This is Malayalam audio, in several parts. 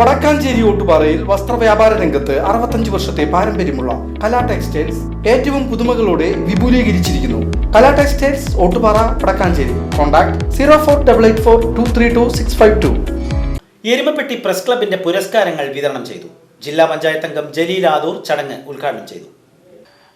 വടക്കാഞ്ചേരി ഓട്ടുപാറയിൽ വസ്ത്രവ്യാപാര രംഗത്ത് അറുപത്തഞ്ച് വർഷത്തെ പാരമ്പര്യമുള്ള കലാ ടെക്സ്റ്റൈൽസ് ഏറ്റവും പുതുമകളോടെ വിപുലീകരിച്ചിരിക്കുന്നു. Kala textiles Ottupara Vadakkanchery. Contact zero four double eight four two three two six five two. Erumapetty press ക്ലബിന്റെ പുരസ്കാരങ്ങൾ വിതരണം ചെയ്തു. ജില്ലാ പഞ്ചായത്ത് അംഗം ജലീൽ ആദൂർ ചടങ്ങ് ഉദ്ഘാടനം ചെയ്തു.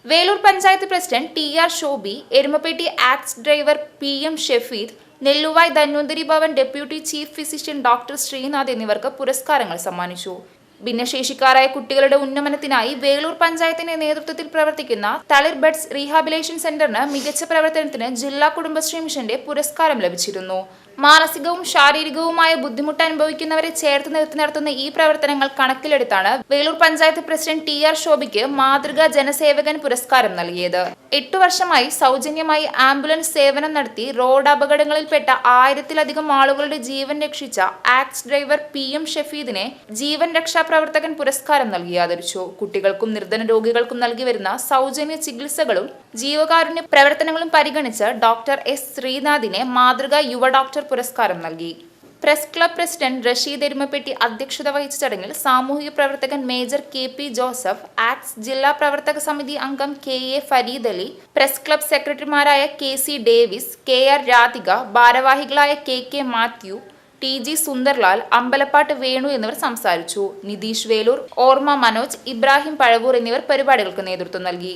Veloor panchayat president T R Shobi Erumapetty ax driver P M Shefeed Nelluvai Dhanwantari Bhavan deputy chief physician doctor Srinath എന്നിവർക്ക് പുരസ്കാരങ്ങൾ സമ്മാനിച്ചു. ഭിന്നശേഷിക്കാരായ കുട്ടികളുടെ ഉന്നമനത്തിനായി വേലൂർ പഞ്ചായത്തിന്റെ നേതൃത്വത്തിൽ പ്രവർത്തിക്കുന്ന തളിർ ബഡ്സ് റീഹാബിലേഷൻ സെന്ററിന് മികച്ച പ്രവർത്തനത്തിന് ജില്ലാ കുടുംബശ്രീ മിഷന്റെ പുരസ്കാരം ലഭിച്ചിരുന്നു. മാനസികവും ശാരീരികവുമായ ബുദ്ധിമുട്ട് അനുഭവിക്കുന്നവരെ ചേർത്ത് നിർത്തി നടത്തുന്ന ഈ പ്രവർത്തനങ്ങൾ കണക്കിലെടുത്താണ് Veloor panchayat president T R ശോഭിക്ക് മാതൃകാ ജനസേവകൻ പുരസ്കാരം നൽകിയത്. എട്ടു വർഷമായി സൗജന്യമായി ആംബുലൻസ് സേവനം നടത്തി റോഡ് അപകടങ്ങളിൽപ്പെട്ട ആയിരത്തിലധികം ആളുകളുടെ ജീവൻ രക്ഷിച്ച ആക്സ് ഡ്രൈവർ പി എം ഷഫീദിനെ ജീവൻ രക്ഷാ പ്രവർത്തകൻ പുരസ്കാരം നൽകി ആദരിച്ചു. കുട്ടികൾക്കും നിർധന രോഗികൾക്കും നൽകി വരുന്ന സൗജന്യ ചികിത്സകളും ജീവകാരുണ്യ പ്രവർത്തനങ്ങളും പരിഗണിച്ച് ഡോക്ടർ എസ് ശ്രീനാഥിനെ മാതൃകാ യുവ ഡോക്ടർ പുരസ്കാരം നൽകി. Press club president Rasheed Erumapetty അധ്യക്ഷത വഹിച്ച ചടങ്ങിൽ സാമൂഹിക പ്രവർത്തകൻ മേജർ കെ പി ജോസഫ് ആക്സ് ജില്ലാ പ്രവർത്തക സമിതി അംഗം K A Fareed Ali press club സെക്രട്ടറിമാരായ K C Davis K R Radhika ഭാരവാഹികളായ K K Mathew T G Sundarlal Ambalappattu Venu എന്നിവർ സംസാരിച്ചു. നിതീഷ് വേലൂർ ഓർമ്മ മനോജ് ഇബ്രാഹിം പഴവൂർ എന്നിവർ പരിപാടികൾക്ക് നേതൃത്വം നൽകി.